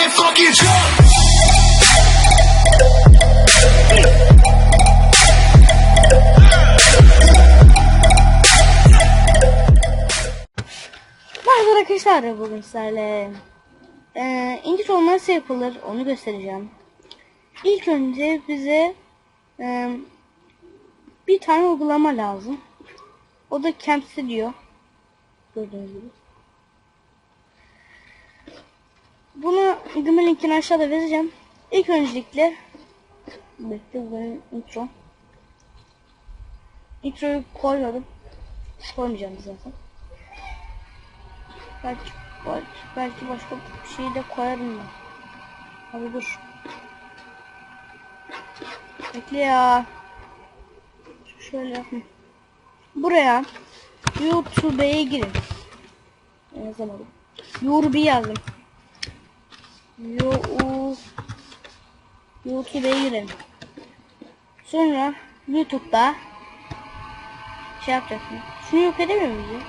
Everybody fucking jump! Merhaba arkadaşlar bugün sizlerle ee, intro nasıl yapılır onu göstereceğim. İlk önce bize ee, bir tane uygulama lazım. O da Camp Studio. Gördüğünüz gibi. Bunu uygulama linkini aşağıda vereceğim. İlk öncelikle bekle benim intro. Introyu koymadım. Koymayacağım zaten. Belki, belki, belki başka bir şey de koyarım ben. Abi dur. Bekle ya. Şöyle yapayım. Buraya YouTube'ya girin. Yazamadım. YouTube yazdım. Yo YouTube'ya girin. Sonra YouTube'da şey yapacaksın. Şunu yok edemiyor muyuz?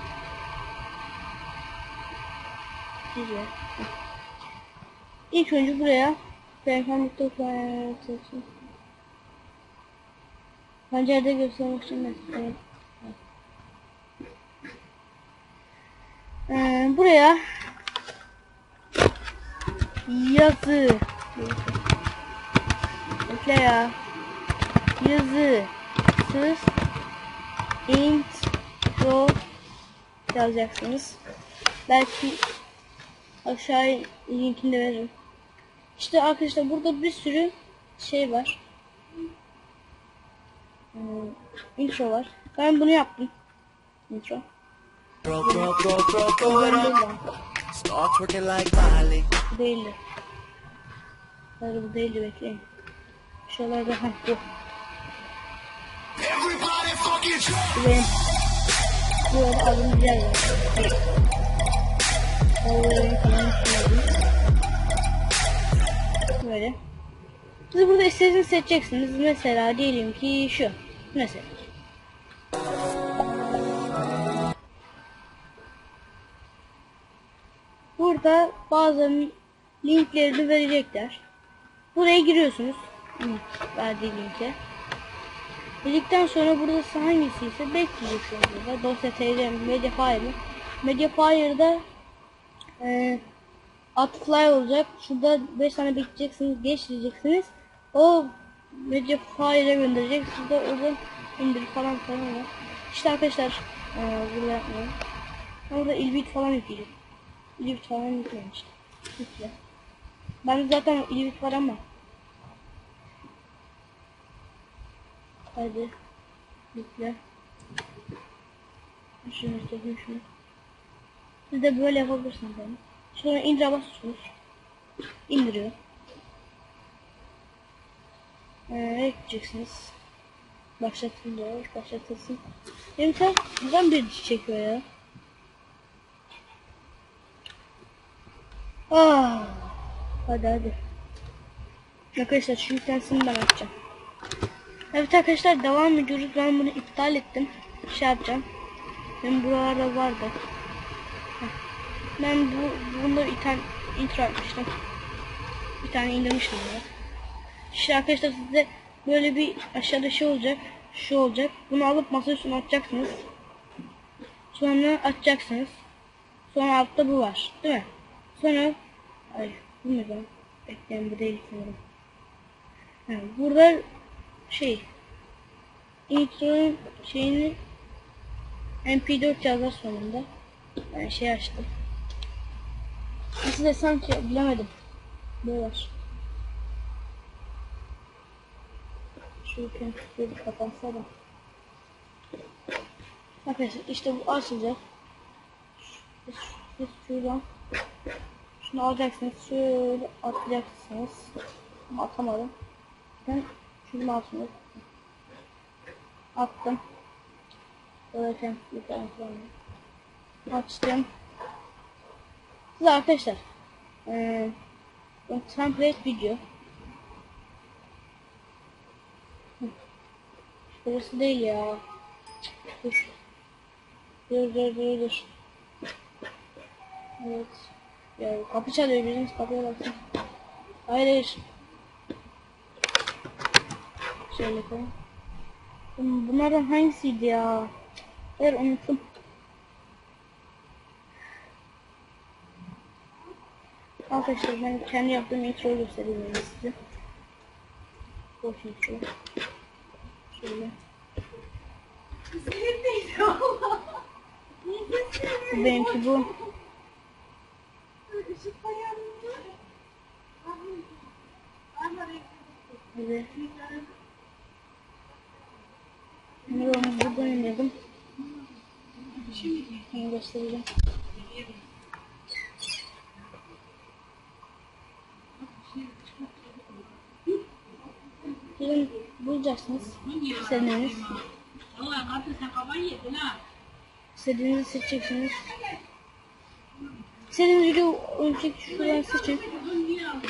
Güzel. İlk önce buraya Beyefendi seçin. Pencerede göstermek için mesela. Ee, buraya yazı Bekle ya yazı sız intro yazacaksınız. Belki aşağı linkini veririm. İşte arkadaşlar burada bir sürü şey var. Hmm, intro var. Ben bunu yaptım. Intro. Throw, throw, throw, throw, throw it Ben Bu değildi. Hayır bu değildi bekleyin. Şuralarda ha bu. Benim. Bu arada adım. Böyle. Siz burada istediğinizi seçeceksiniz. Mesela diyelim ki şu. Mesela. Bazı linklerini verecekler. Buraya giriyorsunuz. Verdiği linke. Dedikten sonra burada hangisi ise bekleyeceksiniz burada. Dosya TR Mediafire? Mediafire'da e, Outfly olacak. Şurada 5 tane bekleyeceksiniz. Geç diyeceksiniz. O Mediafire'e gönderecek. Şurada oradan indir falan falan var. İşte arkadaşlar e, burada yapmayalım. Ben burada ilbit falan yükleyeceğim. İlbit falan yükleyin işte. Yükle. Ben zaten ilbit var ama. Hadi. Yükle. Şunu istedim şunu. Siz de böyle yapabilirsiniz yani. Sonra indire basıyorsunuz. İndiriyor. Ee, ekleyeceksiniz. Başlatın diyor. Başlatılsın. Benim sen neden bir çekiyor ya? Ah. Hadi hadi. Arkadaşlar şu yüklensin ben açacağım. Evet arkadaşlar devam ediyoruz. Ben bunu iptal ettim. Şey yapacağım. Ben buralarda vardı. Ben bu bunda bir tane intro atmıştım. Bir tane indirmiştim ya. İşte arkadaşlar size böyle bir aşağıda şey olacak. Şu olacak. Bunu alıp masa üstüne atacaksınız. Sonra açacaksınız. Sonra altta bu var. Değil mi? Sonra ay bu ne ben? Bekleyin bu değil sanırım. Ha, burada şey intro'nun şeyini mp4 yazar sonunda. Ben şey açtım. Nasıl desem ki bilemedim. Böyle var? Şu mp4 kapansa da arkadaşlar işte bu açılacak. Şuradan şunu alacaksınız şöyle atacaksınız Ama atamadım ben şunu altına attım. Böyle bir tane sonra açtım. Size arkadaşlar bu template video. Burası değil ya. Dur dur dur dur. Evet. Ya kapı çalıyor biriniz kapıya baksın. Hayır hayır. Şöyle koyayım. Bunlardan hangisiydi ya? Hayır unuttum. Arkadaşlar ben kendi yaptığım introyu göstereyim size. Boş intro. Şöyle. Benimki bu. Evet. Burada oynadım. Şimdi göstereceğim. Gelin bulacaksınız. İstediğiniz. İstediğinizi seçeceksiniz. İstediğiniz video oyuncak şuradan seçin.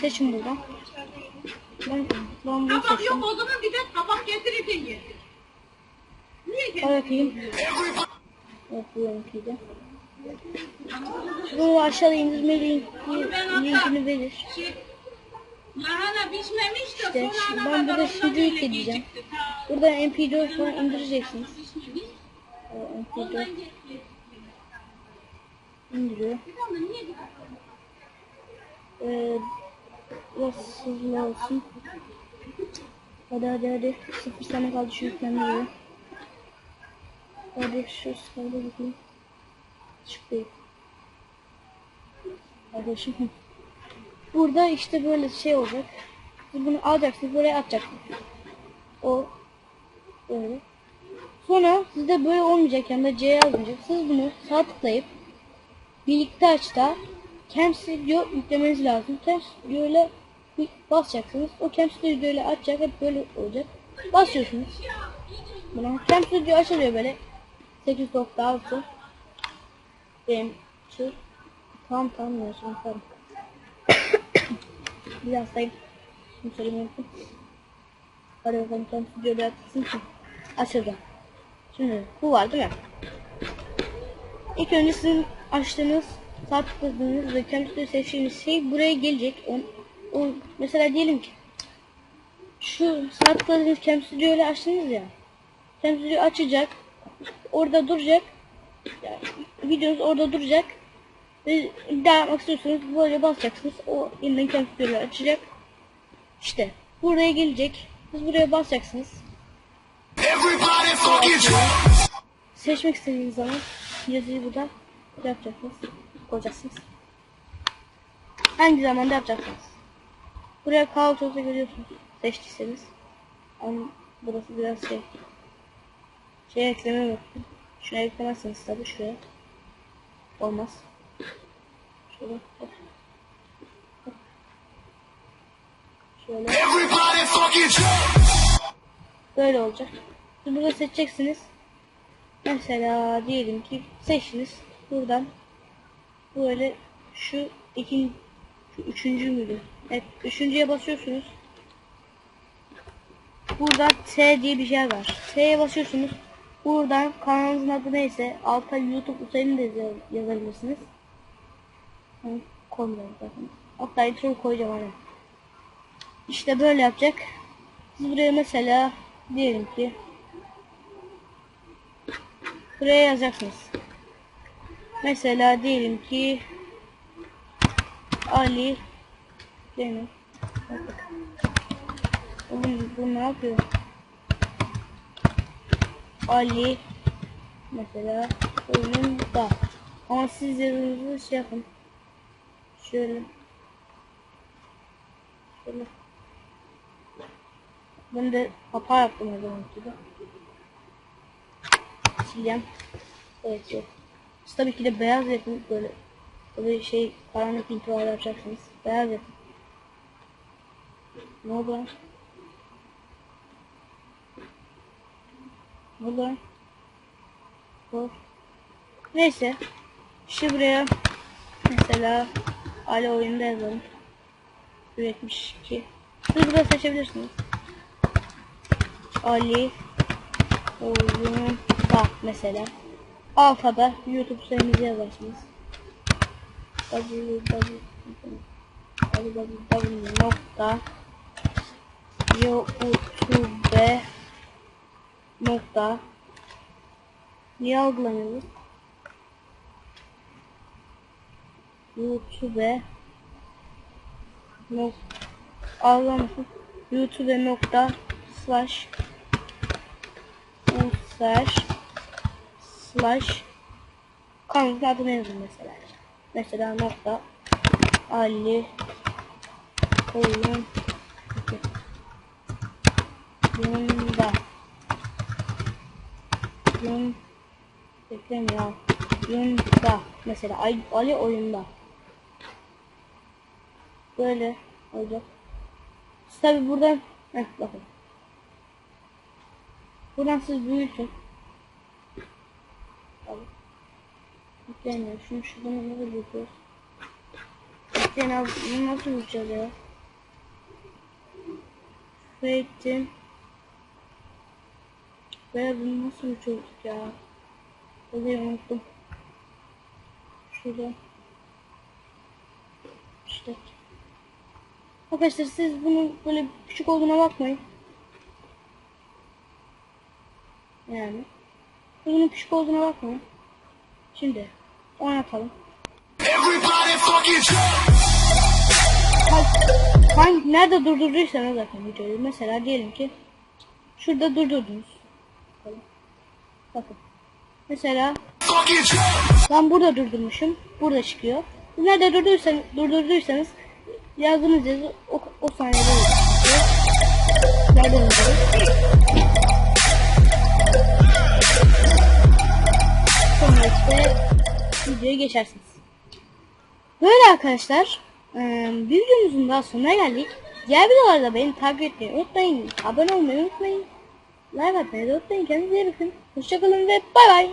Seçin buradan. Ben, ben bunu Kabak seçtim. yok o zaman bir de kabak getirirken yedir. Niye getirdin? bakayım. Evet bu benimkiydi. Bu aşağıda indirme linki, linkini verir. Şey, lahana pişmemiş de İşte sonra şimdi ana ben burada kadar ondan böyle yükleyeceğim. gecikti. Ta Buradan mp4 falan indireceksiniz. pişmemiş. Ee, Ondan mp4 getirdi. indiriyor. Getirdin? Ee, biraz hızlı olsun. Hadi hadi hadi. Sıfır saniye kaldı şu yüklendiriyor. Hadi şu skalda. Çıkıyor. Hadi şimdi. Burada işte böyle şey olacak. Siz bunu alacaksınız buraya atacaksınız. O böyle. Sonra sizde böyle olmayacak yanında C yazmayacak. Siz bunu sağ tıklayıp birlikte açta Cam Studio yüklemeniz lazım. Cam Studio ile basacaksınız. O Cam Studio ile açacak. Hep böyle olacak. Basıyorsunuz. Buna Cam Studio açılıyor böyle. 8.6 Benim şu Tamam tamam diyorsun tamam. Bir hastayım. Bunu söylemeyi unuttum. Bakalım Cam Studio ile açsın ki. Açıldı. Şimdi bu var değil mi? İlk önce sizin açtığınız, sağ tıkladığınız ve kendisi seçtiğiniz şey buraya gelecek. O, o, mesela diyelim ki şu sağ tıkladığınız Cam Studio ile açtınız ya. Cam Studio açacak. Orada duracak. Yani videonuz orada duracak. Ve daha yapmak istiyorsanız böyle basacaksınız. O yeniden Cam Studio ile açacak. İşte buraya gelecek. Siz buraya basacaksınız. Seçmek istediğiniz zaman yazıyı burada yapacaksınız. Koyacaksınız. Hangi zamanda yapacaksınız? Buraya kaotosu görüyorsunuz. Seçtiyseniz. Ama burası biraz şey. Şey ekleme yok. Şuna eklemezseniz tabii şuraya. Olmaz. Şöyle. Hop. Hop. Şöyle. Böyle olacak. Burada seçeceksiniz. Mesela diyelim ki seçtiniz. Buradan böyle şu ikinci, şu üçüncü müydü? Evet, üçüncüye basıyorsunuz. Burada T diye bir şey var. T'ye basıyorsunuz. Buradan kanalınızın adı neyse alta YouTube usulünü de yaz- yazabilirsiniz. Koymuyorum zaten. Hatta intro koyacağım hani. İşte böyle yapacak. Siz buraya mesela diyelim ki buraya yazacaksınız. Mesela diyelim ki Ali Demir. Oğlum bu ne yapıyor? Ali mesela oyununda. Ama siz yazınızı şey yapın. Şöyle. Şöyle. Ben de hata yaptım o zaman. Sileceğim. Evet yok. Siz tabii ki de beyaz yapın böyle. Böyle şey karanlık intibalar yapacaksınız. Beyaz yapın. Ne oldu lan? Ne oldu lan? Bu. Neyse. Şimdi buraya mesela Ali oyunda yazalım. 172. Siz burada seçebilirsiniz. Ali oyunda mesela. Alfada YouTube sayınızı yazarsınız. www www nokta niye algılamıyoruz? youtube nokta algılamasın youtube nokta slash slash slash. Kanalın adını yazın mesela? Mesela nokta. Ali. Oyun Yunda Yun Beklemiyor. Yunda Mesela Ali oyunda. Böyle olacak. Tabi buradan Heh bakın. Buradan siz büyütün Abi. Beklemiyor. Şunu şuradan nasıl büyütüyoruz Bekleyin abi bunu nasıl büyüteceğiz ya? Waiting Ve bunu nasıl büyütüyorduk ya? Olayı unuttum. Şurada. İşte. Arkadaşlar siz bunun böyle küçük olduğuna bakmayın. Yani. Bunun küçük olduğuna bakmayın. Şimdi fucking jump! Hangi, nerede durdurduysanız zaten videoyu. Mesela diyelim ki şurada durdurdunuz. Bakın. Bakın. Mesela ben burada durdurmuşum. Burada çıkıyor. Nerede durduysanız, durdurduysanız yazdığınız yazı o, o saniyede çıkıyor. Sonra işte videoya geçersiniz. Böyle arkadaşlar. Bir videomuzun daha sonuna geldik. Diğer videolarda beni takip etmeyi unutmayın. Abone olmayı unutmayın. Like atmayı unutmayın. Kendinize iyi bakın. Hoşçakalın ve bay bay.